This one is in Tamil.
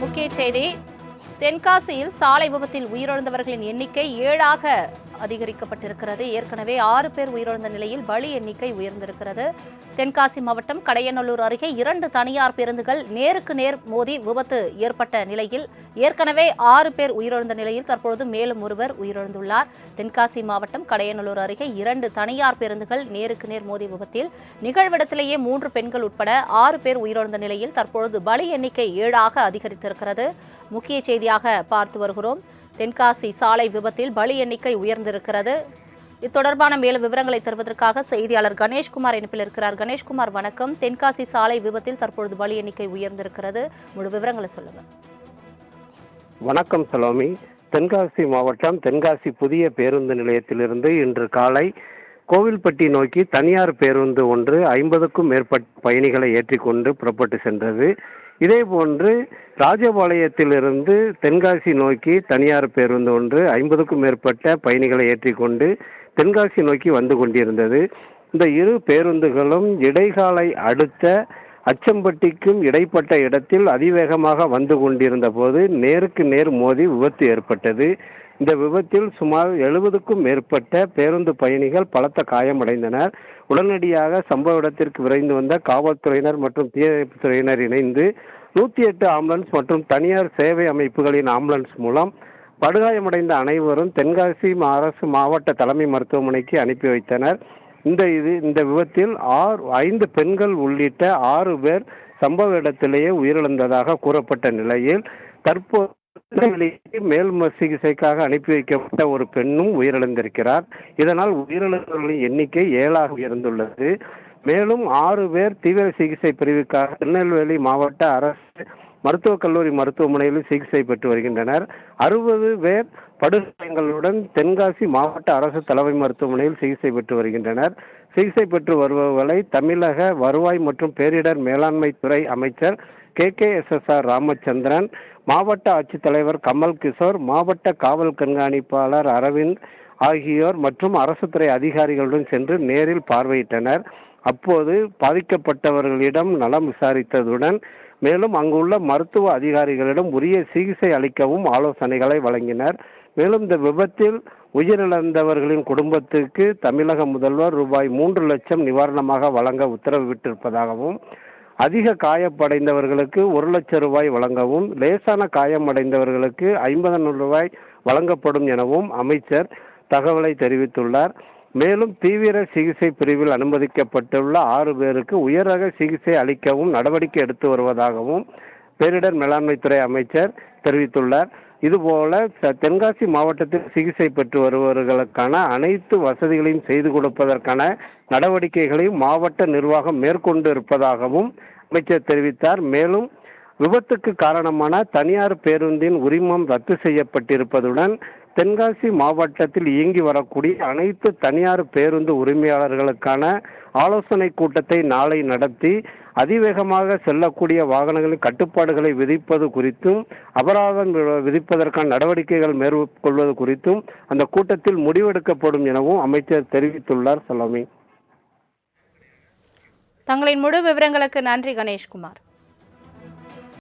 முக்கிய செய்தி தென்காசியில் சாலை விபத்தில் உயிரிழந்தவர்களின் எண்ணிக்கை ஏழாக அதிகரிக்கப்பட்டிருக்கிறது. ஏற்கனவே ஆறு பேர் உயிரிழந்த நிலையில் பலி எண்ணிக்கை உயர்ந்திருக்கிறது. தென்காசி மாவட்டம் கடையநல்லூர் அருகே இரண்டு தனியார் பேருந்துகள் நேருக்கு நேர் மோதி விபத்து ஏற்பட்ட நிலையில் ஏற்கனவே ஆறு பேர் உயிரிழந்த நிலையில் தற்பொழுது மேலும் ஒருவர் உயிரிழந்துள்ளார். தென்காசி மாவட்டம் கடையநல்லூர் அருகே இரண்டு தனியார் பேருந்துகள் நேருக்கு நேர் மோதி விபத்தில் நிகழ்விடத்திலேயே மூன்று பெண்கள் உட்பட ஆறு பேர் உயிரிழந்த நிலையில் தற்பொழுது பலி எண்ணிக்கை ஏழாக அதிகரித்திருக்கிறது. முக்கிய செய்தியாக பார்த்து வருகிறோம். தென்காசி சாலை விபத்தில் பலி எண்ணிக்கை உயர்ந்திருக்கிறது. இது தொடர்பான மேலும் விவரங்களை தருவதற்காக செய்தியாளர் கணேஷ்குமார் இணைப்பில் இருக்கிறார். கணேஷ்குமார் வணக்கம். தென்காசி சாலை விபத்தில் தற்பொழுது பலி எண்ணிக்கை உயர்ந்திருக்கிறது. முழு விவரங்களை சொல்லுங்க. வணக்கம் சலோமி. தென்காசி மாவட்டம் தென்காசி புதிய பேருந்து நிலையத்திலிருந்து இன்று காலை கோவில்பட்டி நோக்கி தனியார் பேருந்து ஒன்று ஐம்பதுக்கும் மேற்பட்ட பயணிகளை ஏற்றிக்கொண்டு புறப்பட்டு சென்றது. இதேபோன்று ராஜபாளையத்திலிருந்து தென்காசி நோக்கி தனியார் பேருந்து ஒன்று ஐம்பதுக்கும் மேற்பட்ட பயணிகளை ஏற்றிக்கொண்டு தென்காசி நோக்கி வந்து கொண்டிருந்தது. இந்த இரு பேருந்துகளும் இடைகாலை அடுத்த அச்சம்பட்டிக்கும் இடைப்பட்ட இடத்தில் அதிவேகமாக வந்து கொண்டிருந்த போது நேருக்கு நேர் மோதி விபத்து ஏற்பட்டது. இந்த விபத்தில் சுமார் எழுபதுக்கும் மேற்பட்ட பேருந்து பயணிகள் பலத்த காயமடைந்தனர். உடனடியாக சம்பவ இடத்திற்கு விரைந்து வந்த காவல்துறையினர் மற்றும் தீயணைப்புத் துறையினர் இணைந்து நூற்றி எட்டு ஆம்புலன்ஸ் மற்றும் தனியார் சேவை அமைப்புகளின் ஆம்புலன்ஸ் மூலம் படுகாயமடைந்த அனைவரும் தென்காசி அரசு மாவட்ட தலைமை மருத்துவமனைக்கு அனுப்பி வைத்தனர். இந்த இது இந்த விபத்தில் ஆறு ஐந்து பெண்கள் உள்ளிட்ட ஆறு பேர் சம்பவ இடத்திலேயே உயிரிழந்ததாக கூறப்பட்ட நிலையில் தற்போது திருநெல்வேலிக்கு மேல் சிகிச்சைக்காக அனுப்பி வைக்கப்பட்ட ஒரு பெண்ணும் உயிரிழந்திருக்கிறார். இதனால் உயிரிழந்தவர்களின் எண்ணிக்கை ஏழாக உயர்ந்துள்ளது. மேலும் ஆறு பேர் தீவிர சிகிச்சை பிரிவுக்காக திருநெல்வேலி மாவட்ட அரசு மருத்துவக் கல்லூரி மருத்துவமனையில் சிகிச்சை பெற்று வருகின்றனர். அறுபது பேர் படுகாயங்களுடன் தென்காசி மாவட்ட அரசு தலைமை மருத்துவமனையில் சிகிச்சை பெற்று வருகின்றனர். சிகிச்சை பெற்று வருபவர்களை தமிழக வருவாய் மற்றும் பேரிடர் மேலாண்மை துறை அமைச்சர் K. K. S. S. R. Ramachandran மாவட்ட ஆட்சித்தலைவர் கமல் கிஷோர் மாவட்ட காவல் கண்காணிப்பாளர் அரவிந்த் ஆகியோர் மற்றும் அரசு துறை அதிகாரிகளுடன் சென்று நேரில் பார்வையிட்டனர். அப்போது பாதிக்கப்பட்டவர்களிடம் நலம் விசாரித்ததுடன் மேலும் அங்குள்ள மருத்துவ அதிகாரிகளிடம் உரிய சிகிச்சை அளிக்கவும் ஆலோசனைகளை வழங்கினர். மேலும் இந்த விபத்தில் உயிரிழந்தவர்களின் குடும்பத்துக்கு தமிழக முதல்வர் ரூபாய் மூன்று லட்சம் நிவாரணமாக வழங்க உத்தரவிட்டிருப்பதாகவும் அதிக காயப்படைந்தவர்களுக்கு ஒரு லட்சம் ரூபாய் வழங்கவும் லேசான காயமடைந்தவர்களுக்கு ஐம்பது ரூபாய் வழங்கப்படும் எனவும் அமைச்சர் தகவலை தெரிவித்துள்ளார். மேலும் தீவிர சிகிச்சை பிரிவில் அனுமதிக்கப்பட்டுள்ள ஆறு பேருக்கு உயரக சிகிச்சை அளிக்கவும் நடவடிக்கை எடுத்து வருவதாகவும் பேரிடர் மேலாண்மைத்துறை அமைச்சர் தெரிவித்துள்ளார். இதுபோல தென்காசி மாவட்டத்தில் சிகிச்சை பெற்று வருபவர்களுக்கான அனைத்து வசதிகளையும் செய்து கொடுப்பதற்கான நடவடிக்கைகளையும் மாவட்ட நிர்வாகம் மேற்கொண்டு இருப்பதாகவும் அமைச்சர் தெரிவித்தார். மேலும் விபத்துக்கு காரணமான தனியார் பேருந்தின் உரிமம் ரத்து செய்யப்பட்டிருப்பதுடன் தென்காசி மாவட்டத்தில் இயங்கி வரக்கூடிய அனைத்து தனியார் பேருந்து உரிமையாளர்களுக்கான ஆலோசனை கூட்டத்தை நாளை நடத்தி அதிவேகமாக செல்லக்கூடிய வாகனங்களின் கட்டுப்பாடுகளை விதிப்பது குறித்தும் அபராதம் வி- விதிப்பதற்கான நடவடிக்கைகள் மேற்கொள்வது குறித்தும் அந்த கூட்டத்தில் முடிவெடுக்கப்படும் எனவும் அமைச்சர் தெரிவித்துள்ளார் சலோமி தங்களின் முழு விவரங்களுக்கு நன்றி கணேஷ்குமார்.